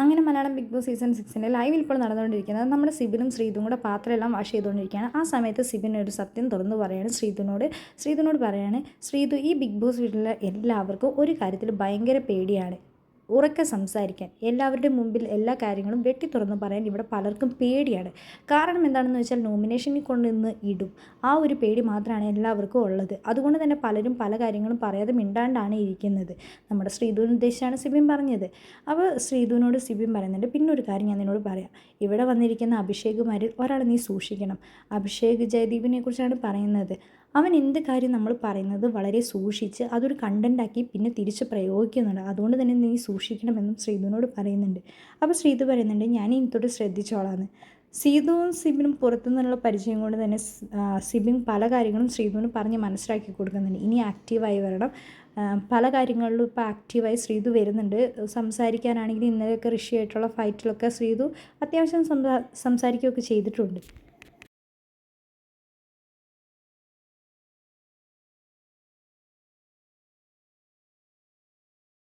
അങ്ങനെ Malayalam Bigg Boss season സിക്സിന്റെ ലൈവിൽ ഇപ്പോൾ നടന്നുകൊണ്ടിരിക്കുന്നത് നമ്മുടെ സിബിനും ശ്രീതും കൂടെ പാത്രമെല്ലാം വാഷ് ചെയ്തുകൊണ്ടിരിക്കുകയാണ്. ആ സമയത്ത് സിബിൻ ഒരു സത്യം തുറന്നു പറയാണ് ശ്രീതുനോട് ശ്രീതുനോട് പറയാണ് ശ്രീതു ഈ ബിഗ് ബോസ് വീട്ടിലെ എല്ലാവർക്കും ഒരു കാര്യത്തിൽ ഭയങ്കര പേടിയാണ്. ഉറക്കെ സംസാരിക്കാൻ എല്ലാവരുടെ മുമ്പിൽ എല്ലാ കാര്യങ്ങളും വെട്ടി തുറന്ന് പറയാൻ ഇവിടെ പലർക്കും പേടിയാണ്. കാരണം എന്താണെന്ന് വെച്ചാൽ നോമിനേഷനിൽ കൊണ്ടുവന്ന് ഇടും. ആ ഒരു പേടി മാത്രമാണ് എല്ലാവർക്കും ഉള്ളത്. അതുകൊണ്ട് തന്നെ പലരും പല കാര്യങ്ങളും പറയാതെ മിണ്ടാണ്ടാണ് ഇരിക്കുന്നത്. നമ്മുടെ ശ്രീധുവിന് ഉദ്ദേശിച്ചാണ് സിബിൻ പറഞ്ഞത്. അപ്പോൾ ശ്രീധുവിനോട് സിബിൻ പറയുന്നുണ്ട് പിന്നെ ഒരു കാര്യം ഞാൻ നിന്നോട് പറയാം. ഇവിടെ വന്നിരിക്കുന്ന അഭിഷേകുമാരിൽ ഒരാളെ നീ സൂക്ഷിക്കണം. അഭിഷേക് ജയദീപിനെ കുറിച്ചാണ് പറയുന്നത്. അവൻ എന്ത് കാര്യം നമ്മൾ പറയുന്നത് വളരെ സൂക്ഷിച്ച് അതൊരു കണ്ടന്റാക്കി പിന്നെ തിരിച്ച് പ്രയോഗിക്കുന്നുണ്ട്. അതുകൊണ്ട് തന്നെ നീ സൂക്ഷിക്കണമെന്നും ശ്രീധുവിനോട് പറയുന്നുണ്ട്. അപ്പോൾ ശ്രീധു പറയുന്നുണ്ട് ഞാൻ ഇനിത്തോട്ട് ശ്രദ്ധിച്ചോളാന്ന്. സീതുവും സിബിനും പുറത്തുനിന്നുള്ള പരിചയം കൊണ്ട് തന്നെ സിബിൻ പല കാര്യങ്ങളും ശ്രീധുവിന് പറഞ്ഞ് മനസ്സിലാക്കി കൊടുക്കുന്നുണ്ട്. ഇനി ആക്റ്റീവായി വരണം. പല കാര്യങ്ങളിലും ഇപ്പോൾ ആക്റ്റീവായി ശ്രീധു വരുന്നുണ്ട്. സംസാരിക്കാനാണെങ്കിൽ ഇന്നലെയൊക്കെ ഋഷിയായിട്ടുള്ള ഫൈറ്റിലൊക്കെ ശ്രീധു അത്യാവശ്യം സംസാ സംസാരിക്കുകയൊക്കെ ചെയ്തിട്ടുണ്ട്.